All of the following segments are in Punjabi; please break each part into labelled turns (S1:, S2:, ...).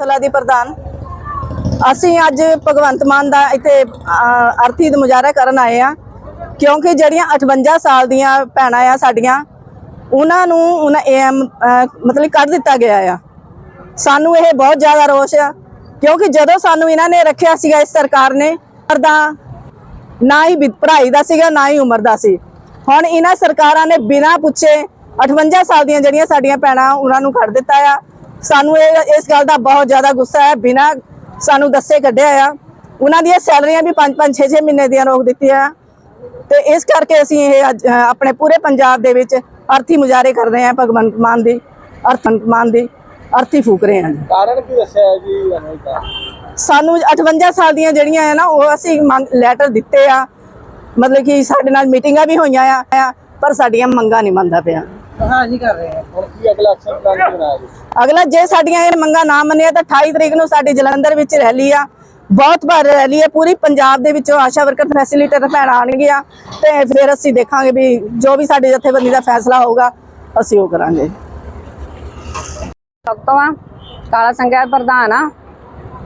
S1: ਸਲਾ ਦੀ ਪ੍ਰਧਾਨ। ਅਸੀਂ ਅੱਜ ਭਗਵੰਤ ਮਾਨ ਦਾ ਇੱਥੇ ਅਰਥੀ ਦਾ ਮੁਜ਼ਾਹਰਾ ਕਰਨ ਆਏ ਆ ਕਿਉਂਕਿ ਜਿਹੜੀਆਂ 58 ਸਾਲ ਦੀਆਂ ਭੈਣਾਂ ਆ ਸਾਡੀਆਂ, ਉਹਨਾਂ ਨੂੰ ਉਹਨਾਂ ਏਐਮ ਮਤਲਬ ਕੱਢ ਦਿੱਤਾ ਗਿਆ ਆ। ਸਾਨੂੰ ਇਹ ਬਹੁਤ ਜ਼ਿਆਦਾ ਰੋਸ਼ ਆ, ਕਿਉਂਕਿ ਜਦੋਂ ਸਾਨੂੰ ਇਹਨਾਂ ਨੇ ਰੱਖਿਆ ਸੀਗਾ ਇਸ ਸਰਕਾਰ ਨੇ ਦਾ ਨਾ ਹੀ ਪੜ੍ਹਾਈ ਦਾ ਸੀਗਾ, ਨਾ ਹੀ ਉਮਰ ਦਾ ਸੀ। ਹੁਣ ਇਹਨਾਂ ਸਰਕਾਰਾਂ ਨੇ ਬਿਨਾਂ ਪੁੱਛੇ 58 ਸਾਲ ਦੀਆਂ ਜਿਹੜੀਆਂ ਸਾਡੀਆਂ ਭੈਣਾਂ, ਉਹਨਾਂ ਨੂੰ ਕੱਢ ਦਿੱਤਾ ਆ। ਸਾਨੂੰ ਇਹ ਇਸ ਗੱਲ ਦਾ ਬਹੁਤ ਜ਼ਿਆਦਾ ਗੁੱਸਾ ਹੈ ਬਿਨਾਂ ਸਾਨੂੰ ਦੱਸੇ ਕੱਢਿਆ ਆ। ਉਹਨਾਂ ਦੀਆਂ ਸੈਲਰੀਆਂ ਵੀ 5 5 6 6 ਮਹੀਨੇ ਦੀਆਂ ਰੋਕ ਦਿੱਤੀਆਂ ਤੇ ਇਸ ਕਰਕੇ ਅਸੀਂ ਇਹ ਆਪਣੇ ਪੂਰੇ ਪੰਜਾਬ ਦੇ ਵਿੱਚ ਅਰਥੀ ਮੁਜ਼ਾਹਰੇ ਕਰ ਰਹੇ ਹਾਂ ਭਗਵੰਤ ਮਾਨ ਦੀ ਅਰਥੰਤ ਮਾਨ ਦੀ ਅਰਥੀ ਫੂਕ ਰਹੇ ਹਾਂ ਜੀ।
S2: ਕਾਰਨ ਕੀ ਦੱਸਿਆ ਜੀ
S1: ਸਾਨੂੰ 58 ਸਾਲ ਦੀਆਂ ਜਿਹੜੀਆਂ ਆ ਨਾ ਉਹ ਅਸੀਂ ਲੈਟਰ ਦਿੱਤੇ ਆ। ਮਤਲਬ ਕਿ ਸਾਡੇ ਨਾਲ ਮੀਟਿੰਗਾਂ ਵੀ ਹੋਈਆਂ ਆ, ਪਰ ਸਾਡੀਆਂ ਮੰਗਾਂ ਨਹੀਂ ਮੰਨਦਾ ਪਿਆ।
S2: ਹਾਂ ਜੀ ਕਰ ਰਹੇ ਹਾਂ। ਹੁਣ ਕੀ ਅਗਲਾ ਐਕਸ਼ਨ ਪਲਾਨ ਕੀ ਬਣਾਇਆ ਜੀ?
S1: ਅਗਲਾ ਜੇ ਸਾਡੀਆਂ ਇਹ ਮੰਗਾਂ ਨਾ ਮੰਨਿਆ ਤਾਂ 28 ਤਰੀਕ ਨੂੰ ਸਾਡੀ ਜਲੰਧਰ ਵਿੱਚ ਰੈਲੀ ਆ। ਬਹੁਤ ਭਾਰੀ ਰੈਲੀ ਹੈ ਪੂਰੀ ਪੰਜਾਬ ਦੇ ਵਿੱਚੋਂ ਆਸ਼ਾ ਵਰਕਰ ਫੈਸਿਲੀਟੇਟਰ ਭੈਣਾਂ ਆਉਣਗੀਆਂ ਤੇ ਫਿਰ ਅਸੀਂ ਦੇਖਾਂਗੇ ਵੀ ਜੋ ਵੀ ਸਾਡੇ ਜਥੇਬੰਦੀ ਦਾ ਫੈਸਲਾ ਹੋਊਗਾ ਅਸੀਂ ਉਹ ਕਰਾਂਗੇ।
S3: ਆ ਕਾਲਾ ਸੰਘਿਆ ਪ੍ਰਧਾਨ ਆ।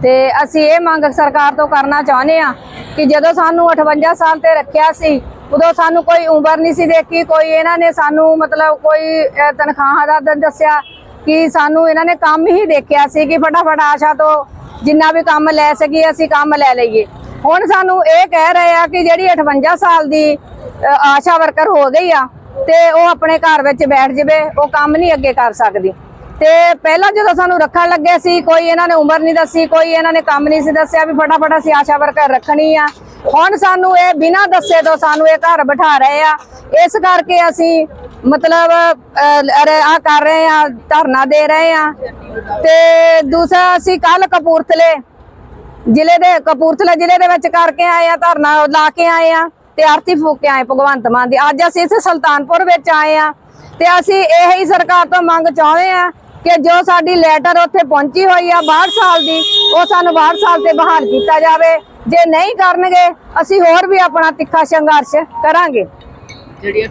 S3: ਤੇ ਅਸੀਂ ਇਹ ਮੰਗ ਸਰਕਾਰ ਤੋਂ ਕਰਨਾ ਚਾਹੁੰਦੇ ਆ ਕਿ ਜਦੋਂ ਸਾਨੂੰ 58 ਸਾਲ ਤੇ ਰੱਖਿਆ ਸੀ ਉਦੋਂ ਸਾਨੂੰ ਕੋਈ ਉਮਰ ਨਹੀਂ ਸੀ ਦੇਖੀ ਕੋਈ ਇਹਨਾਂ ਨੇ ਸਾਨੂੰ ਮਤਲਬ ਕੋਈ ਅਹ, ਤਨਖਾਹਾਂ ਦਾ ਦੱਸਿਆ ਕਿ ਸਾਨੂੰ ਇਹਨਾਂ ਨੇ ਕੰਮ ਹੀ ਦੇਖਿਆ ਸੀ ਕਿ ਫਟਾਫਟ ਆਸ਼ਾ ਤੋਂ ਜਿੰਨਾ ਵੀ ਕੰਮ ਲੈ ਸਕੀਏ ਅਸੀਂ ਕੰਮ ਲੈ ਲਈਏ। ਹੁਣ ਸਾਨੂੰ ਇਹ ਕਹਿ ਰਹੇ ਆ ਕਿ ਜਿਹੜੀ 58 ਸਾਲ ਦੀ ਆਸ਼ਾ ਵਰਕਰ ਹੋ ਗਈ ਆ ਤੇ ਉਹ ਆਪਣੇ ਘਰ ਵਿੱਚ ਬੈਠ ਜਾਵੇ ਉਹ ਕੰਮ ਨਹੀਂ ਅੱਗੇ ਕਰ ਸਕਦੀ। ਤੇ ਪਹਿਲਾਂ ਜਦੋਂ ਸਾਨੂੰ ਰੱਖਣ ਲੱਗੇ ਸੀ, ਕੋਈ ਇਹਨਾਂ ਨੇ ਉਮਰ ਨਹੀਂ ਦੱਸੀ, ਕੋਈ ਇਹਨਾਂ ਨੇ ਕੰਮ ਨਹੀਂ ਸੀ ਦੱਸਿਆ ਵੀ ਫਟਾਫਟ ਅਸੀਂ ਆਸ਼ਾ ਵਰਕਰ ਰੱਖਣੀ ਆ। ਹੁਣ ਸਾਨੂੰ ਇਹ ਬਿਨਾਂ ਦੱਸੇ ਤੋਂ ਸਾਨੂੰ ਇਹ ਘਰ ਬਿਠਾ ਰਹੇ ਆ। ਇਸ ਕਰਕੇ ਅਸੀਂ ਮਤਲਬ ਆ ਕਰ ਰਹੇ ਆ, ਧਰਨਾ ਦੇ ਰਹੇ ਆ। ਤੇ ਦੂਸਰਾ ਅਸੀਂ ਕੱਲ ਕਪੂਰਥਲੇ ਜ਼ਿਲ੍ਹੇ ਦੇ, ਕਪੂਰਥਲਾ ਜ਼ਿਲ੍ਹੇ ਦੇ ਵਿੱਚ ਕਰਕੇ ਆਏ ਆ, ਧਰਨਾ ਲਾ ਕੇ ਆਏ ਆ ਤੇ ਆਰਤੀ ਫੂਕ ਕੇ ਆਏ ਭਗਵੰਤ ਮਾਨ ਦੀ। ਅੱਜ ਅਸੀਂ ਇੱਥੇ ਸੁਲਤਾਨਪੁਰ ਵਿੱਚ ਆਏ ਆ ਤੇ ਅਸੀਂ ਇਹੀ ਸਰਕਾਰ ਤੋਂ ਮੰਗ ਚਾਹੁੰਦੇ ਆ ਕਿ ਜੋ ਸਾਡੀ ਲੈਟਰ ਉੱਥੇ ਪਹੁੰਚੀ ਹੋਈ ਆ 62 ਸਾਲ ਦੀ, ਉਹ ਸਾਨੂੰ 62 ਸਾਲ ਤੇ ਬਹਾਲ ਕੀਤਾ ਜਾਵੇ। ਜੇ ਨਹੀਂ ਕਰਨਗੇ, ਅਸੀਂ ਹੋਰ ਵੀ ਆਪਣਾ ਤਿੱਖਾ ਸੰਘਰਸ਼ ਕਰਾਂਗੇ।
S2: ਜਿਹੜੀਆਂ